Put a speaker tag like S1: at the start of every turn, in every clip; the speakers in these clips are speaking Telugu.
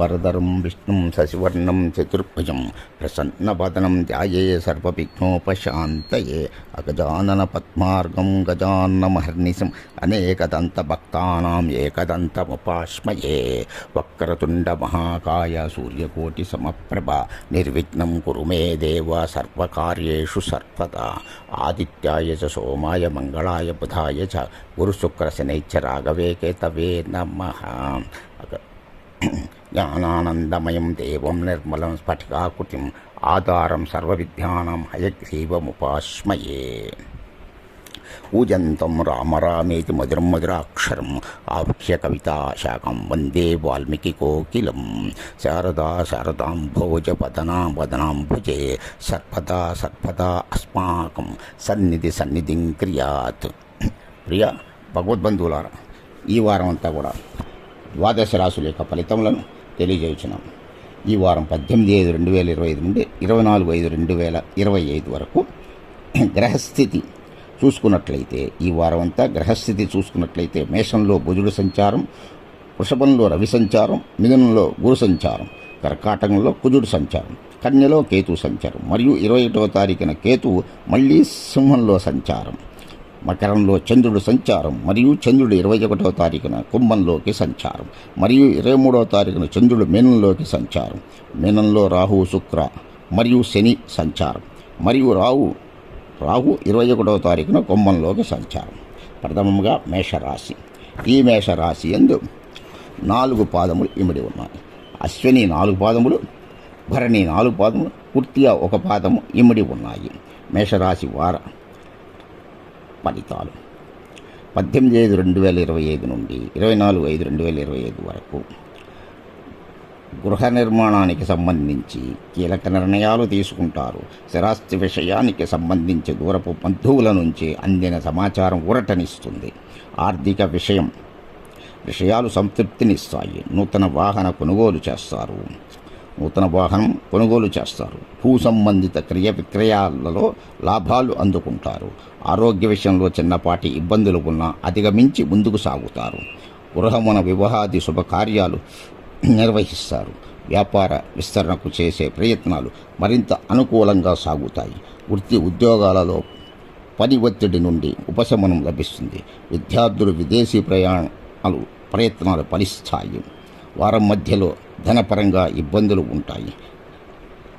S1: వరదరం విష్ణుం శశివర్ణం చతుర్భుజం ప్రసన్నవదనం ధ్యాయే సర్వవిఘ్నోపశాంతయే అగజానన పద్మార్గం గజాన్నమహర్నిశం అనేకదంతభక్తానాం ఏకదంతముపాశ్మయే వక్రతుండ మహాకాయ సూర్యకోటి సమప్రభ నిర్విఘ్నం కురు మే దేవ సర్వకార్యేషు సర్వదా ఆదిత్యాయ చ సోమాయ మంగళాయ బుధాయ చ గురుశుక్రశనైశ్చ రాఘవే కేతవే నమ. జ్ఞానానందమయం దేవం నిర్మలం స్ఫటికాకుటిం ఆధారం సర్వవిద్యానాం హయగ్రీవముపాస్మయే ఊజంతం రామరామేతి మధురం మధురాక్షరం ఆభ్య కవితాశాఖం వందే వాల్మీకి కోకిలం శారదా శారదాంభోజ పదనా వదనాంభుజే సర్పదా సర్పదా అస్మాకం సన్నిధి సన్నిధిం క్రియాత్ ప్రియ భగవద్బంధువులారా ఈ వారం అంతా కూడా ద్వాదశ రాశుల యొక్క ఫలితములను తెలియజేయుచున్నాం. ఈ వారం పద్దెనిమిది ఐదు రెండు వేల ఇరవై ఐదు నుండి ఇరవై నాలుగు ఐదు రెండు వేల ఇరవై ఐదు వరకు గ్రహస్థితి చూసుకున్నట్లయితే ఈ వారం అంతా గ్రహస్థితి చూసుకున్నట్లయితే మేషంలో బుధుడు సంచారం వృషభంలో రవి సంచారం మిథునంలో గురు సంచారం కర్కాటకంలో కుజుడు సంచారం కన్యలో కేతు సంచారం మరియు ఇరవై ఒకటవ తారీఖున కేతు మళ్ళీ సింహంలో సంచారం. మకరంలో చంద్రుడు సంచారం మరియు చంద్రుడు ఇరవై ఒకటవ తారీఖున కుంభంలోకి సంచారం మరియు ఇరవై మూడవ తారీఖున చంద్రుడు మీనంలోకి సంచారం. మీనంలో రాహు శుక్ర మరియు శని సంచారం మరియు రాహు రాహు ఇరవై ఒకటవ తారీఖున కుంభంలోకి సంచారం. ప్రథమంగా మేషరాశి. ఈ మేషరాశి ఎందు నాలుగు పాదములు ఇమిడి ఉన్నాయి. అశ్విని నాలుగు పాదములు భరణి నాలుగు పాదములు పూర్తిగా ఒక పాదము ఇమిడి ఉన్నాయి. మేషరాశి వార ఫలితాలు. పద్దెనిమిది ఐదు రెండు వేల ఇరవై ఐదు నుండి ఇరవై నాలుగు ఐదు రెండు వేల ఇరవై ఐదు వరకు. గృహ నిర్మాణానికి సంబంధించి కీలక నిర్ణయాలు తీసుకుంటారు. స్థిరాస్తి విషయానికి సంబంధించి దూరపు బంధువుల నుంచి అందిన సమాచారం ఊరటనిస్తుంది. ఆర్థిక విషయం. విషయాలు సంతృప్తినిస్తాయి. నూతన వాహన కొనుగోలు చేస్తారు. నూతన వాహనం కొనుగోలు చేస్తారు. భూ సంబంధిత క్రియ విక్రయాలలో లాభాలు అందుకుంటారు. ఆరోగ్య విషయంలో చిన్నపాటి ఇబ్బందులు ఉన్నా అధిగమించి ముందుకు సాగుతారు. గృహమున వివాహాది శుభకార్యాలు నిర్వహిస్తారు. వ్యాపార విస్తరణకు చేసే ప్రయత్నాలు మరింత అనుకూలంగా సాగుతాయి. వృత్తి ఉద్యోగాలలో పని ఒత్తిడి నుండి ఉపశమనం లభిస్తుంది. విద్యార్థులు విదేశీ ప్రయాణాలు ప్రయత్నాలు ఫలిస్తాయి. వారం మధ్యలో ధనపరంగా ఇబ్బందులు ఉంటాయి.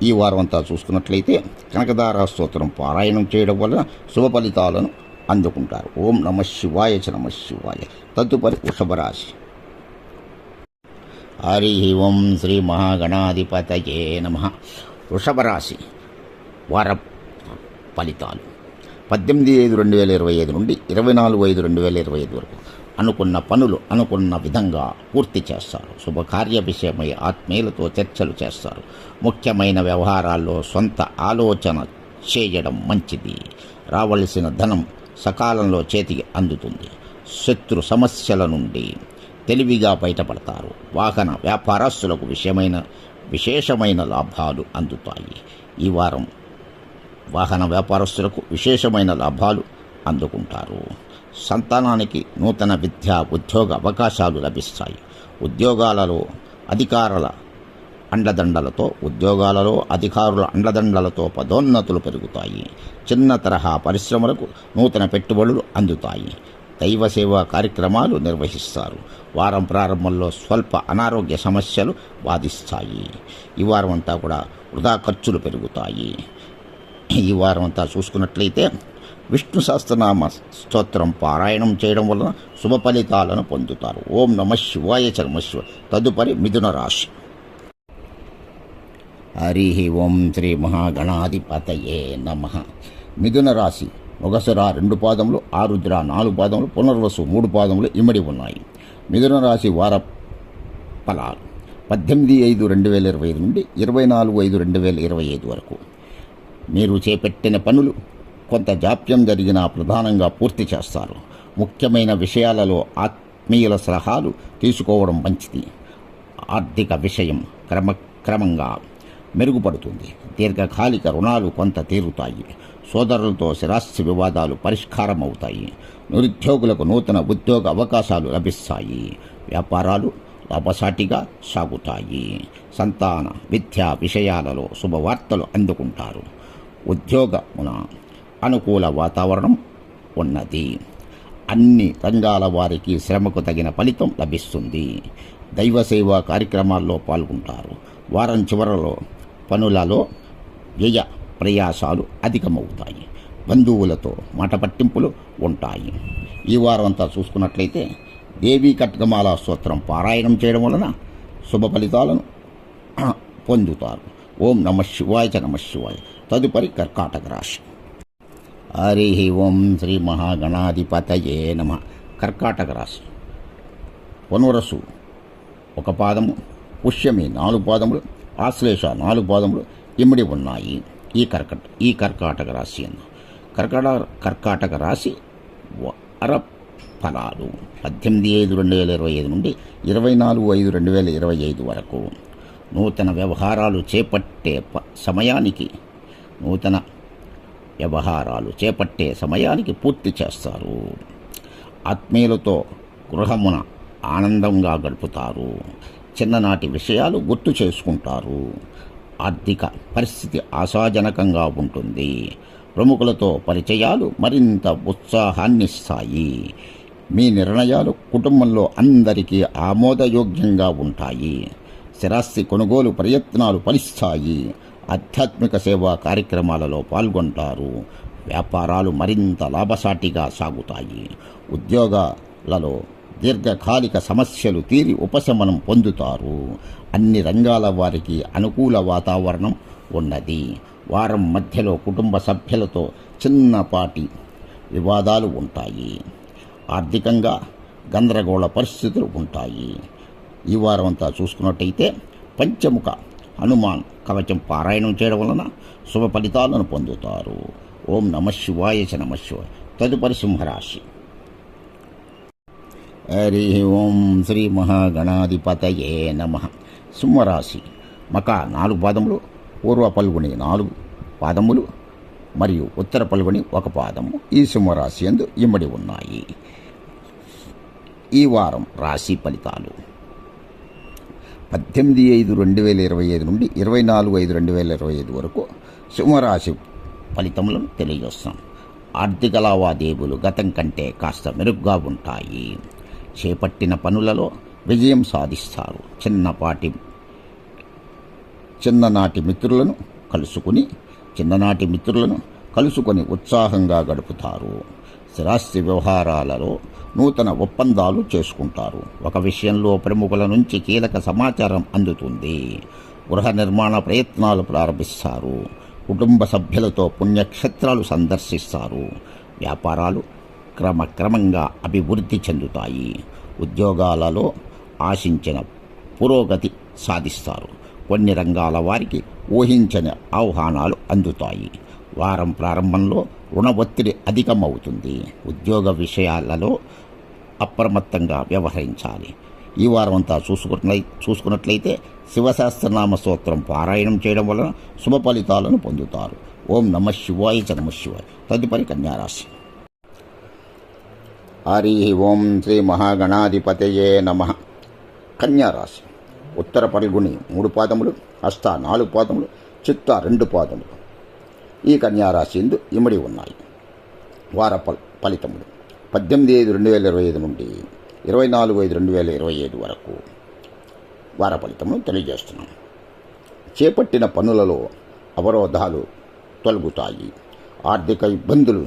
S1: ఈ వారం అంతా చూసుకున్నట్లయితే కనకదార స్తోత్రం పారాయణం చేయడం వల్ల శుభ ఫలితాలను అందుకుంటారు. ఓం నమ శివాయ చ నమ శివాయ. తదుపరి వృషభరాశి. హరి ఓం శ్రీ మహాగణాధిపతయే నమ. వృషభరాశి. వార ఫలితాలు. పద్దెనిమిది ఐదు రెండు వేల ఇరవై ఐదు నుండి ఇరవై నాలుగు ఐదు రెండు వేల ఇరవై ఐదు వరకు. అనుకున్న పనులు అనుకున్న విధంగా పూర్తి చేస్తారు. శుభకార్య విషయమై ఆత్మీయులతో చర్చలు చేస్తారు. ముఖ్యమైన వ్యవహారాల్లో సొంత ఆలోచన చేయడం మంచిది. రావలసిన ధనం సకాలంలో చేతికి అందుతుంది. శత్రు సమస్యల నుండి తెలివిగా బయటపడతారు. వాహన వ్యాపారస్తులకు విషయమైన విశేషమైన లాభాలు అందుతాయి. ఈ వారం వాహన వ్యాపారస్తులకు విశేషమైన లాభాలు అందుకుంటారు. సంతానానికి నూతన విద్యా ఉద్యోగ అవకాశాలు లభిస్తాయి. ఉద్యోగాలలో అధికారుల అండదండలతో ఉద్యోగాలలో అధికారుల అండదండలతో పదోన్నతులు పెరుగుతాయి. చిన్న తరహా పరిశ్రమలకు నూతన పెట్టుబడులు అందుతాయి. దైవ సేవా కార్యక్రమాలు నిర్వహిస్తారు. వారం ప్రారంభంలో స్వల్ప అనారోగ్య సమస్యలు బాధిస్తాయి. ఈ వారం అంతా కూడా వృధా ఖర్చులు పెరుగుతాయి. ఈ వారం అంతా చూసుకున్నట్లయితే విష్ణు సహస్రనామ స్తోత్రం పారాయణం చేయడం వలన శుభ ఫలితాలను పొందుతారు. ఓం నమ శివాయ చర్మ శివ తదుపరి మిథున రాశి. హరి ఓం శ్రీ మహాగణాధిపతయే నమ. మిథున రాశి. మొగసర రెండు పాదములు ఆరుద్ర నాలుగు పాదములు పునర్వసు మూడు పాదములు ఇమ్మడి ఉన్నాయి. మిథున రాశి వార ఫలాలు. పద్దెనిమిది ఐదు రెండు వేల ఇరవై ఐదు నుండి ఇరవై నాలుగు ఐదు రెండు వేల ఇరవై ఐదు వరకు. మీరు చేపట్టిన పనులు కొంత జాప్యం జరిగినా ప్రధానంగా పూర్తి చేస్తారు. ముఖ్యమైన విషయాలలో ఆత్మీయుల సలహాలు తీసుకోవడం మంచిది. ఆర్థిక విషయం క్రమక్రమంగా మెరుగుపడుతుంది. దీర్ఘకాలిక రుణాలు కొంత తీరుతాయి. సోదరులతో స్థిరాస్తి వివాదాలు పరిష్కారం అవుతాయి నిరుద్యోగులకు నూతన ఉద్యోగ అవకాశాలు లభిస్తాయి. వ్యాపారాలు లాభసాటిగా సాగుతాయి. సంతాన విద్యా విషయాలలో శుభవార్తలు అందుకుంటారు. ఉద్యోగమున అనుకూల వాతావరణం ఉన్నది. అన్ని రంగాల వారికి శ్రమకు తగిన ఫలితం లభిస్తుంది. దైవ సేవా కార్యక్రమాల్లో పాల్గొంటారు. వారం చివరలో పనులలో వ్యయ ప్రయాసాలు అధికమవుతాయి. బంధువులతో మాట పట్టింపులు ఉంటాయి. ఈ వారం అంతా చూసుకున్నట్లయితే దేవీ కట్కమాల స్తోత్రం పారాయణం చేయడం వలన శుభ ఫలితాలను పొందుతారు. ఓం నమ శివాయ నమ శివాయ. తదుపరి కర్కాటక రాశి. హరి ఓం శ్రీ మహాగణాధిపతయే నమ. కర్కాటక రాశి. పునరసు ఒక పాదము పుష్యమి నాలుగు పాదములు ఆశ్లేష నాలుగు పాదములు ఇమిడి ఉన్నాయి. ఈ కర్కట ఈ కర్కాటక రాశి అన్న. కర్కట కర్కాటక రాశి వర ఫలాలు. పద్దెనిమిది ఐదు రెండు వేల ఇరవై ఐదు నుండి ఇరవై నాలుగు ఐదు రెండు వేల ఇరవై ఐదు వరకు. నూతన వ్యవహారాలు చేపట్టే ప- సమయానికి నూతన వ్యవహారాలు చేపట్టే సమయానికి పూర్తి చేస్తారు. ఆత్మీయులతో గృహమున ఆనందంగా గడుపుతారు. చిన్ననాటి విషయాలు గుర్తు చేసుకుంటారు. ఆర్థిక పరిస్థితి ఆశాజనకంగా ఉంటుంది. ప్రముఖులతో పరిచయాలు మరింత ఉత్సాహాన్నిస్తాయి. మీ నిర్ణయాలు కుటుంబంలో అందరికీ ఆమోదయోగ్యంగా ఉంటాయి. స్థిరాస్తి కొనుగోలు ప్రయత్నాలు ఫలిస్తాయి. ఆధ్యాత్మిక సేవా కార్యక్రమాలలో పాల్గొంటారు. వ్యాపారాలు మరింత లాభసాటిగా సాగుతాయి. ఉద్యోగాలలో దీర్ఘకాలిక సమస్యలు తీరి ఉపశమనం పొందుతారు. అన్ని రంగాల వారికి అనుకూల వాతావరణం ఉన్నది. వారం మధ్యలో కుటుంబ సభ్యులతో చిన్నపాటి వివాదాలు ఉంటాయి. ఆర్థికంగా గందరగోళ పరిస్థితులు ఉంటాయి. ఈ వారం అంతా చూసుకున్నట్టయితే పంచముఖ హనుమాన్ కవచం పారాయణం చేయడం వలన శుభ ఫలితాలను పొందుతారు. ఓం నమ శివాయ చ నమ శివాయ. తదుపరి సింహరాశి. హరి ఓం శ్రీ మహాగణాధిపతయే నమ. సింహరాశి మక నాలుగు పాదములు పూర్వ పల్గొని నాలుగు పాదములు మరియు ఉత్తర పల్గొని ఒక పాదము ఈ సింహరాశి ఎందు ఇమ్మడి ఉన్నాయి. ఈ వారం రాశి ఫలితాలు. పద్దెనిమిది ఐదు రెండు వేల ఇరవై ఐదు నుండి ఇరవై నాలుగు ఐదు రెండు వేల ఇరవై ఐదు వరకు సింహరాశి ఫలితములను తెలియజేస్తాం. ఆర్థిక లావాదేవీలు గతం కంటే కాస్త మెరుగ్గా ఉంటాయి. చేపట్టిన పనులలో విజయం సాధిస్తారు. చిన్నపాటి చిన్ననాటి మిత్రులను కలుసుకుని చిన్ననాటి మిత్రులను కలుసుకొని ఉత్సాహంగా గడుపుతారు. స్థిరాస్తి వ్యవహారాలలో నూతన ఒప్పందాలు చేసుకుంటారు. ఒక విషయంలో ప్రముఖుల నుంచి కీలక సమాచారం అందుతుంది. గృహ నిర్మాణ ప్రయత్నాలు ప్రారంభిస్తారు. కుటుంబ సభ్యులతో పుణ్యక్షేత్రాలు సందర్శిస్తారు. వ్యాపారాలు క్రమక్రమంగా అభివృద్ధి చెందుతాయి. ఉద్యోగాలలో ఆశించిన పురోగతి సాధిస్తారు. కొన్ని రంగాల వారికి ఊహించని ఆహ్వానాలు అందుతాయి. వారం ప్రారంభంలో రుణ ఒత్తిడి అధికమవుతుంది. ఉద్యోగ విషయాలలో అప్రమత్తంగా వ్యవహరించాలి. ఈ వారం అంతా చూసుకున్న చూసుకున్నట్లయితే శివశాస్త్రనామ స్తోత్రం పారాయణం చేయడం వలన శుభ ఫలితాలను పొందుతారు. ఓం నమ శివాయ చ నమ శివాయ. తదుపరి కన్యారాశి. హరి ఓం శ్రీ మహాగణాధిపతయే నమ. కన్యారాశి. ఉత్తర పల్గుని మూడు పాదములు హస్త నాలుగు పాదములు చిత్త రెండు పాదములు. ఈ కన్యారాశి ఎందు ఇమిడి ఉన్నాయి. వార ఫలితములు. పద్దెనిమిది ఐదు రెండు వేల ఇరవై ఐదు నుండి ఇరవై నాలుగు ఐదు రెండు వేల ఇరవై ఐదు వరకు వార ఫలితమును తెలియజేస్తున్నాం. చేపట్టిన పనులలో అవరోధాలు తొలగుతాయి. ఆర్థిక ఇబ్బందులు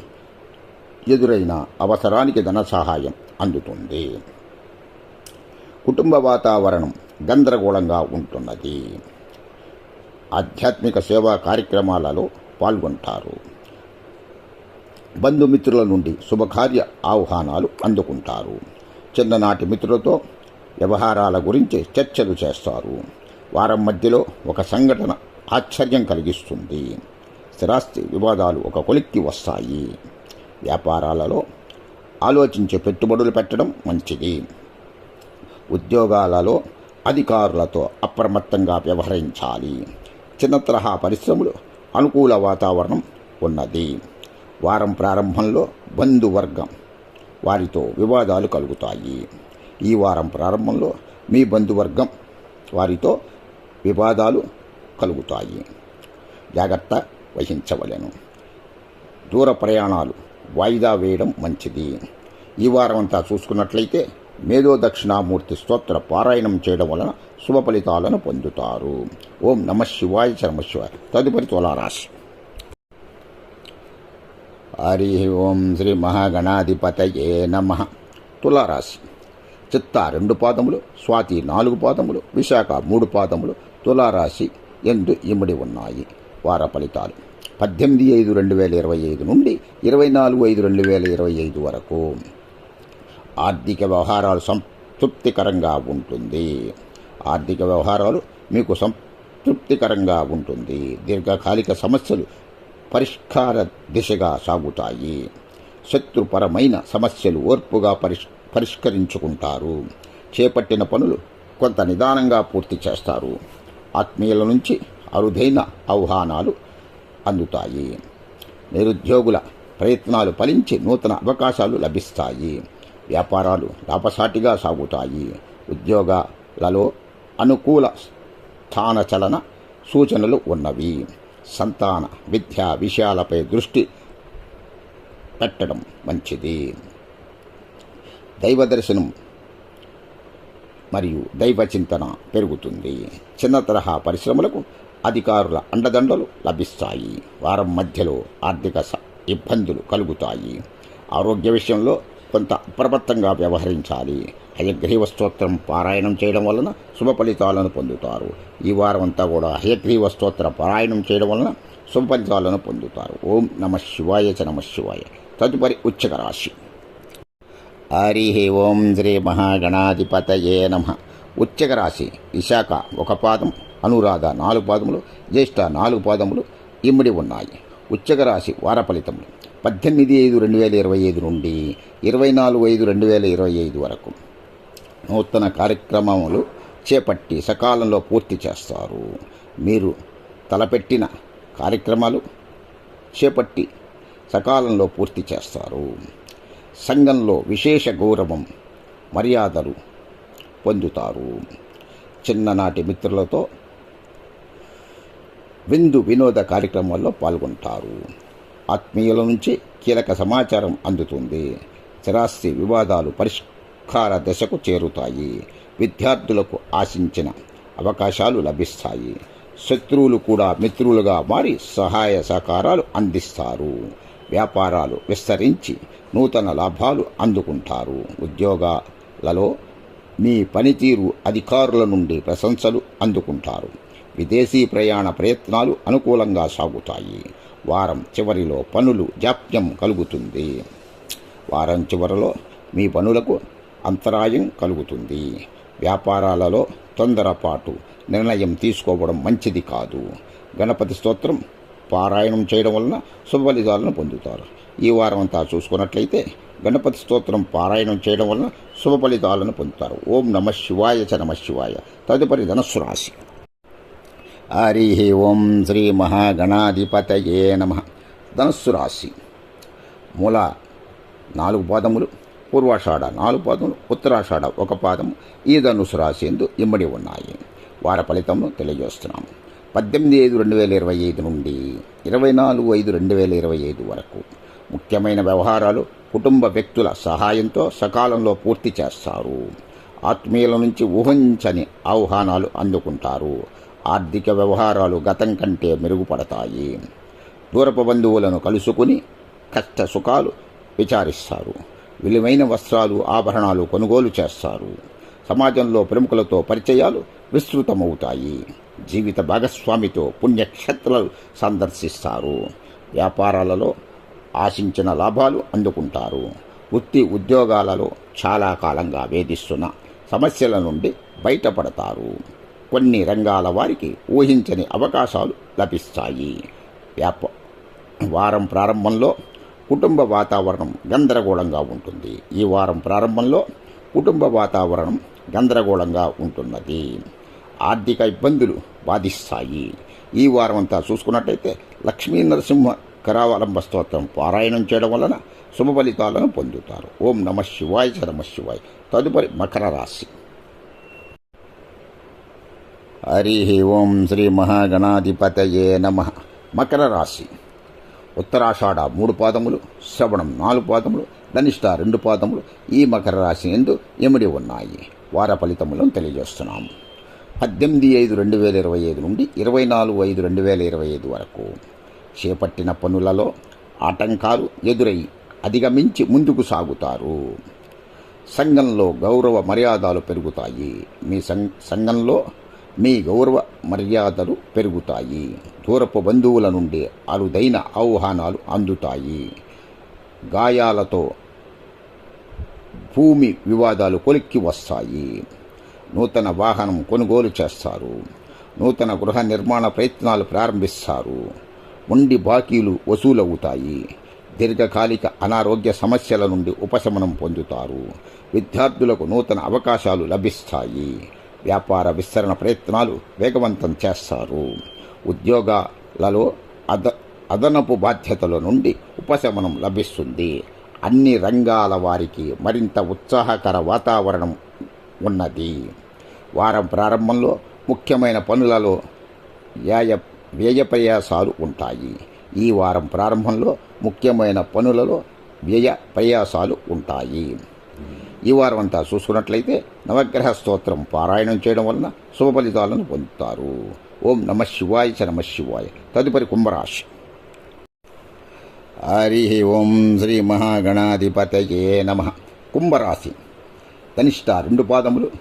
S1: ఎదురైన అవసరానికి ధన సహాయం అందుతుంది. కుటుంబ వాతావరణం గందరగోళంగా ఉంటున్నది. ఆధ్యాత్మిక సేవా కార్యక్రమాలలో పాల్గొంటారు. బంధుమిత్రుల నుండి శుభకార్య ఆహ్వానాలు అందుకుంటారు. చిన్ననాటి మిత్రులతో వ్యవహారాల గురించి చర్చలు చేస్తారు. వారం మధ్యలో ఒక సంఘటన ఆశ్చర్యం కలిగిస్తుంది. స్థిరాస్తి వివాదాలు ఒక కొలిక్కి వస్తాయి. వ్యాపారాలలో ఆలోచించే పెట్టుబడులు పెట్టడం మంచిది. ఉద్యోగాలలో అధికారులతో అప్రమత్తంగా వ్యవహరించాలి. చిన్న తరహా పరిశ్రమలు అనుకూల వాతావరణం ఉన్నది. వారం ప్రారంభంలో బంధువర్గం వారితో వివాదాలు కలుగుతాయి. ఈ వారం ప్రారంభంలో మీ బంధువర్గం వారితో వివాదాలు కలుగుతాయి. జాగ్రత్త వహించవలెను. దూర ప్రయాణాలు వాయిదా వేయడం మంచిది. ఈ వారం అంతా చూసుకున్నట్లయితే మేధో దక్షిణామూర్తి స్తోత్ర పారాయణం చేయడం వలన శుభ ఫలితాలను పొందుతారు. ఓం నమ శివాయ శివాయ. తదుపరి తులారాశి. హరి ఓం శ్రీ మహాగణాధిపతయే నమ. తులారాశి. చిత్త రెండు పాదములు స్వాతి నాలుగు పాదములు విశాఖ మూడు పాదములు తులారాశి ఎందు ఇమిడి ఉన్నాయి. వార ఫలితాలు. పద్దెనిమిది ఐదు రెండు వేల ఇరవై ఐదు నుండి ఇరవై నాలుగు ఐదు రెండు వేల ఇరవై ఐదు వరకు. ఆర్థిక వ్యవహారాలు సంతృప్తికరంగా ఉంటుంది. ఆర్థిక వ్యవహారాలు మీకు సంతృప్తికరంగా ఉంటుంది. దీర్ఘకాలిక సమస్యలు పరిష్కార దిశగా సాగుతాయి. శత్రుపరమైన సమస్యలు ఓర్పుగా పరిష్ పరిష్కరించుకుంటారు. చేపట్టిన పనులు కొంత నిదానంగా పూర్తి చేస్తారు. ఆత్మీయుల నుంచి అరుదైన ఆహ్వానాలు అందుతాయి. నిరుద్యోగుల ప్రయత్నాలు ఫలించి నూతన అవకాశాలు లభిస్తాయి. వ్యాపారాలు లాభసాటిగా సాగుతాయి. ఉద్యోగాలలో అనుకూల స్థానచలన సూచనలు ఉన్నవి. సంతాన విద్యా విషయాలపై దృష్టి పెట్టడం మంచిది. దైవ దర్శనం మరియు దైవ చింతన పెరుగుతుంది. చిన్న తరహా పరిశ్రమలకు అధికారుల అండదండలు లభిస్తాయి. వారం మధ్యలో ఆర్థిక ఇబ్బందులు కలుగుతాయి. ఆరోగ్య విషయంలో కొంత అప్రమత్తంగా వ్యవహరించాలి. హయగ్రీవ స్తోత్రం పారాయణం చేయడం వలన శుభ ఫలితాలను పొందుతారు. ఈ వారం అంతా కూడా హయగ్రీవ స్తోత్ర పారాయణం చేయడం వలన శుభ ఫలితాలను పొందుతారు. ఓం నమ శివాయ చ నమ శివాయ. తదుపరి ఉచ్చక రాశి. హరి ఓం శ్రీ మహాగణాధిపతయే నమ. ఉచ్చక రాశి విశాఖ ఒక పాదం అనురాధ నాలుగు పాదములు జ్యేష్ఠ నాలుగు పాదములు ఇమిడి ఉన్నాయి. ఉచ్చక రాశి వార ఫలితములు పద్దెనిమిది ఐదు రెండు వేల ఇరవై ఐదు నుండి ఇరవై నాలుగు ఐదు రెండు వేల ఇరవై ఐదు వరకు నూతన కార్యక్రమములు చేపట్టి సకాలంలో పూర్తి చేస్తారు. మీరు తలపెట్టిన కార్యక్రమాలు చేపట్టి సకాలంలో పూర్తి చేస్తారు. సంఘంలో విశేష గౌరవం మర్యాదలు పొందుతారు. చిన్ననాటి మిత్రులతో విందు వినోద కార్యక్రమాల్లో పాల్గొంటారు. ఆత్మీయుల నుంచి కీలక సమాచారం అందుతుంది. స్థిరాస్తి వివాదాలు పరిష్కార దశకు చేరుతాయి. విద్యార్థులకు ఆశించిన అవకాశాలు లభిస్తాయి. శత్రువులు కూడా మిత్రులుగా మారి సహాయ సహకారాలు అందిస్తారు. వ్యాపారాలు విస్తరించి నూతన లాభాలు అందుకుంటారు. ఉద్యోగాలలో మీ పనితీరు అధికారుల నుండి ప్రశంసలు అందుకుంటారు. విదేశీ ప్రయాణ ప్రయత్నాలు అనుకూలంగా సాగుతాయి. వారం చివరిలో పనులు జాప్యం కలుగుతుంది. వారం చివరిలో మీ పనులకు అంతరాయం కలుగుతుంది. వ్యాపారాలలో తొందరపాటు నిర్ణయం తీసుకోవడం మంచిది కాదు. గణపతి స్తోత్రం పారాయణం చేయడం వలన శుభఫలితాలను పొందుతారు. ఈ వారం అంతా చూసుకున్నట్లయితే గణపతి స్తోత్రం పారాయణం చేయడం వలన శుభ ఫలితాలను పొందుతారు. ఓం నమ శివాయ చ నమ శివాయ. తదుపరి ధనస్సు రాశి. హరి ఓం శ్రీ మహాగణాధిపతయే నమ. ధనుస్సు రాశి. మూల నాలుగు పాదములు పూర్వాషాఢ నాలుగు పాదములు ఉత్తరాషాఢ ఒక పాదము ఈ ధనుసు రాశి ఎందు ఇమ్మడి ఉన్నాయి. వార ఫలితమును తెలియజేస్తున్నాము పద్దెనిమిది ఐదు రెండు వేల ఇరవై ఐదు నుండి ఇరవై నాలుగు ఐదు రెండు వేల ఇరవై ఐదు వరకు ముఖ్యమైన వ్యవహారాలు కుటుంబ వ్యక్తుల సహాయంతో సకాలంలో పూర్తి చేస్తారు. ఆత్మీయుల నుంచి ఊహించని ఆహ్వానాలు అందుకుంటారు. ఆర్థిక వ్యవహారాలు గతం కంటే మెరుగుపడతాయి. దూరపు బంధువులను కలుసుకుని కష్ట సుఖాలు విచారిస్తారు. విలువైన వస్త్రాలు ఆభరణాలు కొనుగోలు చేస్తారు. సమాజంలో ప్రముఖులతో పరిచయాలు విస్తృతమవుతాయి. జీవిత భాగస్వామితో పుణ్యక్షేత్రాలు సందర్శిస్తారు. వ్యాపారాలలో ఆశించిన లాభాలు అందుకుంటారు. వృత్తి ఉద్యోగాలలో చాలా కాలంగా వేధిస్తున్న సమస్యల నుండి బయటపడతారు. కొన్ని రంగాల వారికి ఊహించని అవకాశాలు లభిస్తాయి. వ్యాప వారం ప్రారంభంలో కుటుంబ వాతావరణం గందరగోళంగా ఉంటుంది. ఈ వారం ప్రారంభంలో కుటుంబ వాతావరణం గందరగోళంగా ఉంటున్నది. ఆర్థిక ఇబ్బందులు బాధిస్తాయి. ఈ వారం అంతా చూసుకున్నట్టయితే లక్ష్మీ నరసింహ కరావలంబ స్తోత్రం పారాయణం చేయడం వలన శుభ ఫలితాలను పొందుతారు. ఓం నమ శివాయ చ నమ శివాయ. తదుపరి మకర రాశి. హరి ఓం శ్రీ మహాగణాధిపతయే నమ. మకర రాశి. ఉత్తరాషాఢ మూడు పాదములు శ్రవణం నాలుగు పాదములు ధనిష్ట రెండు పాదములు ఈ మకర రాశి ఎందు ఎమిడి ఉన్నాయి. వార ఫలితములను తెలియజేస్తున్నాము. పద్దెనిమిది ఐదు రెండు వేల ఇరవై ఐదు నుండి ఇరవై నాలుగు ఐదు రెండు వేల ఇరవై ఐదు వరకు. చేపట్టిన పనులలో ఆటంకాలు ఎదురై అధిగమించి ముందుకు సాగుతారు. సంఘంలో గౌరవ మర్యాదలు పెరుగుతాయి. మీ సంఘంలో మీ గౌరవ మర్యాదలు పెరుగుతాయి. దూరపు బంధువుల నుండి అరుదైన ఆహ్వానాలు అందుతాయి. గాయాలతో భూమి వివాదాలు కొలిక్కి వస్తాయి. నూతన వాహనం కొనుగోలు చేస్తారు. నూతన గృహ నిర్మాణ ప్రయత్నాలు ప్రారంభిస్తారు. ఉండి బాకీలు వసూలవుతాయి. దీర్ఘకాలిక అనారోగ్య సమస్యల నుండి ఉపశమనం పొందుతారు. విద్యార్థులకు నూతన అవకాశాలు లభిస్తాయి. వ్యాపార విస్తరణ ప్రయత్నాలు వేగవంతం చేస్తారు. ఉద్యోగాలలో అద అదనపు బాధ్యతల నుండి ఉపశమనం లభిస్తుంది. అన్ని రంగాల వారికి మరింత ఉత్సాహకర వాతావరణం ఉన్నది. వారం ప్రారంభంలో ముఖ్యమైన పనులలో వ్యాయ వ్యయ ప్రయాసాలు ఉంటాయి. ఈ వారం ప్రారంభంలో ముఖ్యమైన పనులలో వ్యయ ప్రయాసాలు ఉంటాయి. ఈ వారం అంతా చూసుకున్నట్లయితే నవగ్రహ స్తోత్రం పారాయణం చేయడం వలన శుభ ఫలితాలను పొందుతారు. ఓం నమ శివాయ చ నమ శివాయ. తదుపరి కుంభరాశి. హరి ఓం శ్రీ మహాగణాధిపతయే నమ. కుంభరాశి. కనిష్ట రెండు పాదములు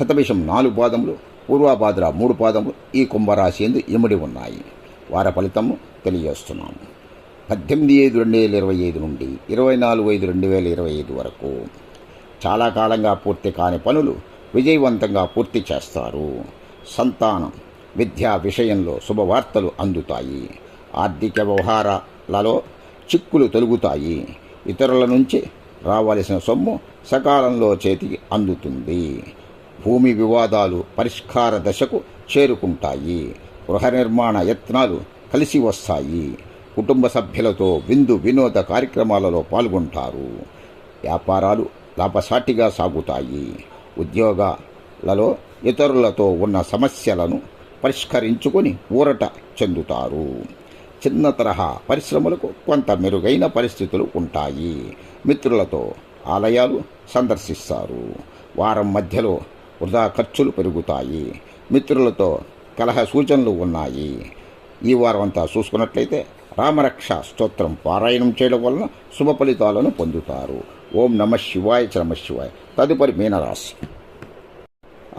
S1: శతభిషం నాలుగు పాదములు పూర్వాభాద్ర మూడు పాదములు ఈ కుంభరాశి ఎందు ఇమిడి ఉన్నాయి. వార ఫలితము తెలియజేస్తున్నాము. పద్దెనిమిది ఐదు రెండు వేల ఇరవై ఐదు నుండి ఇరవై నాలుగు ఐదు రెండు వేల ఇరవై ఐదు వరకు చాలా కాలంగా పూర్తి కాని పనులు విజయవంతంగా పూర్తి చేస్తారు. సంతానం విద్యా విషయంలో శుభవార్తలు అందుతాయి. ఆర్థిక వ్యవహారాలలో చిక్కులు తొలుగుతాయి. ఇతరుల నుంచి రావలసిన సొమ్ము సకాలంలో చేతికి అందుతుంది. భూమి వివాదాలు పరిష్కార దశకు చేరుకుంటాయి. గృహ నిర్మాణ యత్నాలు కలిసి వస్తాయి. కుటుంబ సభ్యులతో విందు వినోద కార్యక్రమాలలో పాల్గొంటారు. వ్యాపారాలు లాభసాటిగా సాగుతాయి. ఉద్యోగాలలో ఇతరులతో ఉన్న సమస్యలను పరిష్కరించుకొని ఊరట చెందుతారు. చిన్న తరహా పరిశ్రమలకు కొంత మెరుగైన పరిస్థితులు ఉంటాయి. మిత్రులతో ఆలయాలు సందర్శిస్తారు. వారం మధ్యలో వృధా ఖర్చులు పెరుగుతాయి. మిత్రులతో కలహ సూచనలు ఉన్నాయి. ఈ వారం అంతా చూసుకున్నట్లయితే రామరక్ష స్తోత్రం పారాయణం చేయడం వలన శుభ ఫలితాలను పొందుతారు. ఓం నమ శివాయ చ నమ శివాయ. తదుపరి మీనరాశి.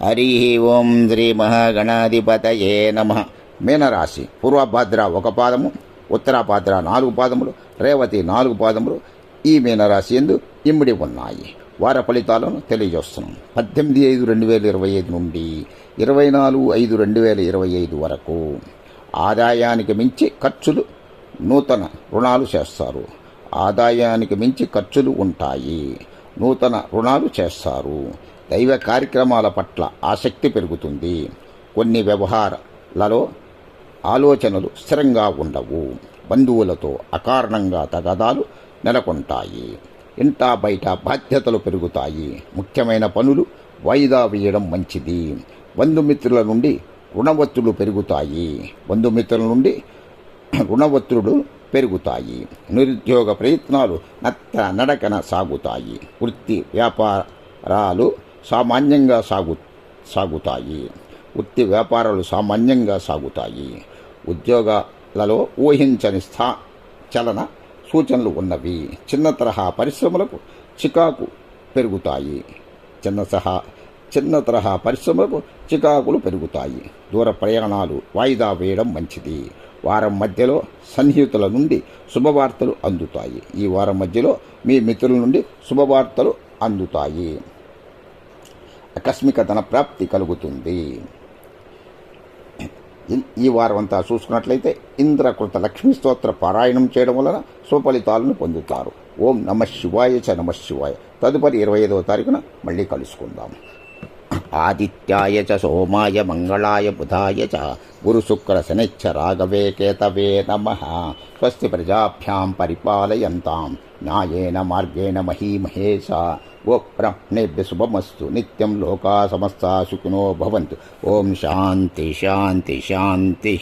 S1: హరి ఓం శ్రీ మహాగణాధిపతయే నమ. మీనరాశి. పూర్వభద్ర ఒక పాదము ఉత్తరాభద్ర నాలుగు పాదములు రేవతి నాలుగు పాదములు. ఈ మీనరాశి ఎందు ఇమిడి ఉన్నాయి. వార ఫలితాలను తెలియజేస్తున్నాం. పద్దెనిమిది ఐదు రెండు వేల ఇరవై ఐదు నుండి ఇరవై నాలుగు ఐదు రెండు వేల ఇరవై ఐదు వరకు ఆదాయానికి మించి ఖర్చులు నూతన రుణాలు చేస్తారు. ఆదాయానికి మించి ఖర్చులు ఉంటాయి. నూతన రుణాలు చేస్తారు. దైవ కార్యక్రమాల పట్ల ఆసక్తి పెరుగుతుంది. కొన్ని వ్యవహారాలలో ఆలోచనలు స్థిరంగా ఉండవు. బంధువులతో అకారణంగా తగదాలు నెలకొంటాయి. ఇంటా బయట బాధ్యతలు పెరుగుతాయి. ముఖ్యమైన పనులు వాయిదా వేయడం మంచిది. బంధుమిత్రుల నుండి రుణవత్తులు పెరుగుతాయి. బంధుమిత్రుల నుండి రుణవత్తుడు పెరుగుతాయి. నిరుద్యోగ ప్రయత్నాలు నత్త నడకన సాగుతాయి. వృత్తి వ్యాపారాలు సామాన్యంగా సాగు సాగుతాయి. వృత్తి వ్యాపారాలు సామాన్యంగా సాగుతాయి. ఉద్యోగాలలో ఊహించని స్థా చలన సూచనలు ఉన్నవి. చిన్న తరహా పరిశ్రమలకు చికాకు పెరుగుతాయి. చిన్న సహా చిన్న తరహా పరిశ్రమలకు చికాకులు పెరుగుతాయి. దూర ప్రయాణాలు వాయిదా వేయడం మంచిది. వారం మధ్యలో సన్నిహితుల నుండి శుభవార్తలు అందుతాయి. ఈ వారం మధ్యలో మీ మిత్రుల నుండి శుభవార్తలు అందుతాయి. ఆకస్మిక ధన ప్రాప్తి కలుగుతుంది. ఈ వారం అంతా చూసుకున్నట్లయితే ఇంద్రకృత లక్ష్మీ స్తోత్ర పారాయణం చేయడం వలన సుఫలితాలను పొందుతారు. ఓం నమ శివాయ చ నమ శివాయ. తదుపరి ఇరవై ఐదవ తారీఖున మళ్ళీ కలుసుకుందాం. ఆదిత్యాయ చ సోమాయ మంగళాయ బుధాయ చ గురుశుక్రశనిచ్చ రాఘవే కేతవే నమ. స్వస్తి ప్రజాభ్యాం పరిపాలయంతాం. న్యాయేన మార్గేణ మహీమహేష. ఓ బ్రహ్మణేభ్య శుభమస్తు. నిత్యం లోకా సమస్తా సుఖినో భవంతు. ఓం శాంతి శాంతి శాంతి.